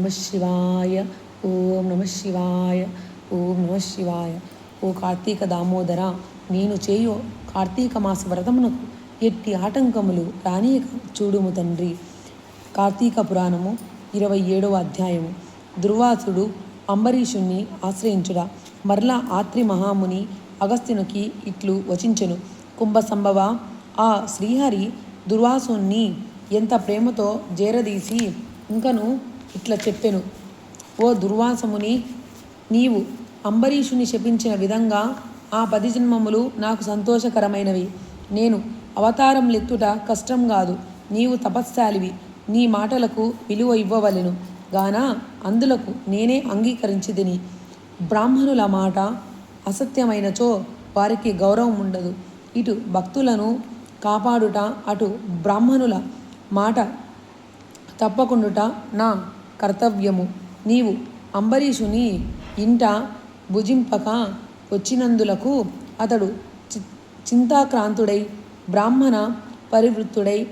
నమ శివాయ ఓం నమ శివాయ ఓం నమ శివాయ. ఓ కార్తీక దామోదర నేను చేయు కార్తీక మాస వ్రతమునకు ఎట్టి ఆటంకములు రానీయక చూడుము తండ్రి. కార్తీక పురాణము ఇరవై ఏడవ అధ్యాయము. దుర్వాసుడు అంబరీషుణ్ణి ఆశ్రయించుడా మరలా ఆత్రి మహాముని అగస్త్యునికి ఇట్లు వచించెను. కుంభ సంభవ ఆ శ్రీహరి దుర్వాసుని ఎంత ప్రేమతో జేరదీసి ఇంకను ఇట్లా చెప్పెను. ఓ దుర్వాసముని నీవు అంబరీషుని శపించిన విధంగా ఆ పది జన్మములు నాకు సంతోషకరమైనవి. నేను అవతారం లెత్తుట కష్టం కాదు. నీవు తపస్శాలివి. నీ మాటలకు విలువ ఇవ్వవలెను. గాన అందులకు నేనే అంగీకరించి తిని. బ్రాహ్మణుల మాట అసత్యమైనచో వారికి గౌరవం ఉండదు. ఇటు భక్తులను కాపాడుట అటు బ్రాహ్మణుల మాట తప్పకుండుట నా కర్తవ్యము. నీవు అంబరీషుని ఇంట భుజింపక వచ్చినందులకు అతడు చి చింతాక్రాంతుడై బ్రాహ్మణ పరివృత్తుడై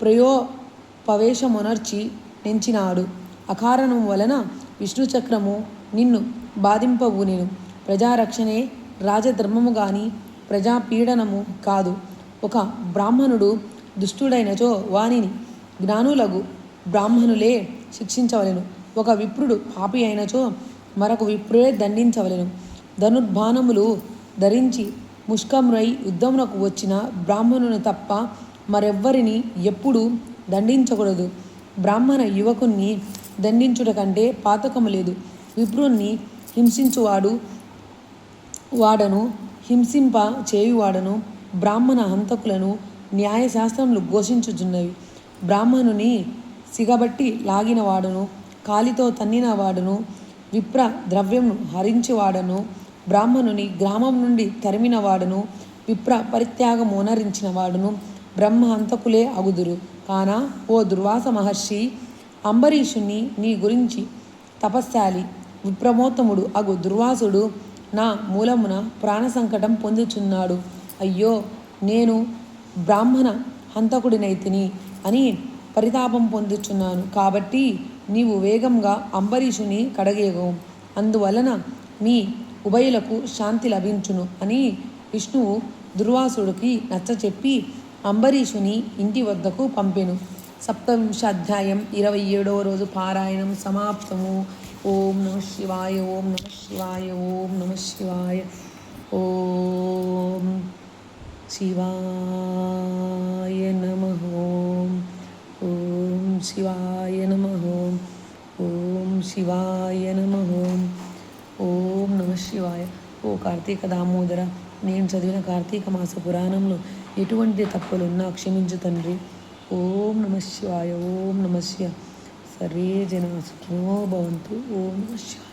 ప్రయోపవేశమునర్చి నించినాడు. అకారణం వలన విష్ణుచక్రము నిన్ను బాధింపవునిను. ప్రజారక్షణే రాజధర్మము గాని ప్రజాపీడనము కాదు. ఒక బ్రాహ్మణుడు దుష్టుడైనచో వానిని జ్ఞానులగు బ్రాహ్మణులే శిక్షించవలెను. ఒక విప్రుడు పాపి అయినచో మరొక విప్రుడే దండించవలెను. ధనుర్బాణములు ధరించి ముష్కమురై యుద్ధమునకు వచ్చిన బ్రాహ్మణుని తప్ప మరెవ్వరిని ఎప్పుడూ దండించకూడదు. బ్రాహ్మణ యువకుణ్ణి దండించుట కంటే పాతకము లేదు. విప్రుణ్ణి హింసించువాడు వాడను హింసింప చేయువాడను బ్రాహ్మణ హంతకులను న్యాయశాస్త్రములు ఘోషించుచున్నవి. బ్రాహ్మణుని సిగబట్టి లాగిన వాడును కాలితో తన్నిన వాడును విప్ర ద్రవ్యంను హరించేవాడను బ్రాహ్మణుని గ్రామం నుండి తరిమిన వాడును విప్ర పరిత్యాగమోనరించిన వాడును బ్రహ్మ అంతకులే అగుదురు. కాన ఓ దుర్వాస మహర్షి అంబరీషుని నీ గురించి తపస్శాలి. విప్రమోత్తముడు అగు దుర్వాసుడు నా మూలమున ప్రాణ సంకటం పొందుచున్నాడు. అయ్యో నేను బ్రాహ్మణ హంతకుడినైతిని అని పరితాపం పొందుచున్నాను. కాబట్టి నీవు వేగంగా అంబరీషుని కడగేగవు అందువలన మీ ఉభయులకు శాంతి లభించును అని విష్ణువు దుర్వాసుడికి నచ్చచెప్పి అంబరీషుని ఇంటి వద్దకు పంపెను. సప్తవింశాధ్యాయం ఇరవై ఏడవ రోజు పారాయణం సమాప్తము. ఓం నమ శివాయ ఓం నమ శివాయ ఓం నమ శివాయ. ఓం శివా నమ ఓం ఓం శివాయ నమ. ఓం ఓం శివాయ నమ. ఓం ఓం నమ శివాయ. ఓ కార్తీక దామోదర నేను చదివిన కార్తీక మాస పురాణంలో ఎటువంటి తప్పులున్నా క్షమించు తండ్రి. ఓం నమ శివాయ ఓం నమ శివ. సర్వే జనా సుఖినో భవంతు. ఓం నమ శివాయ.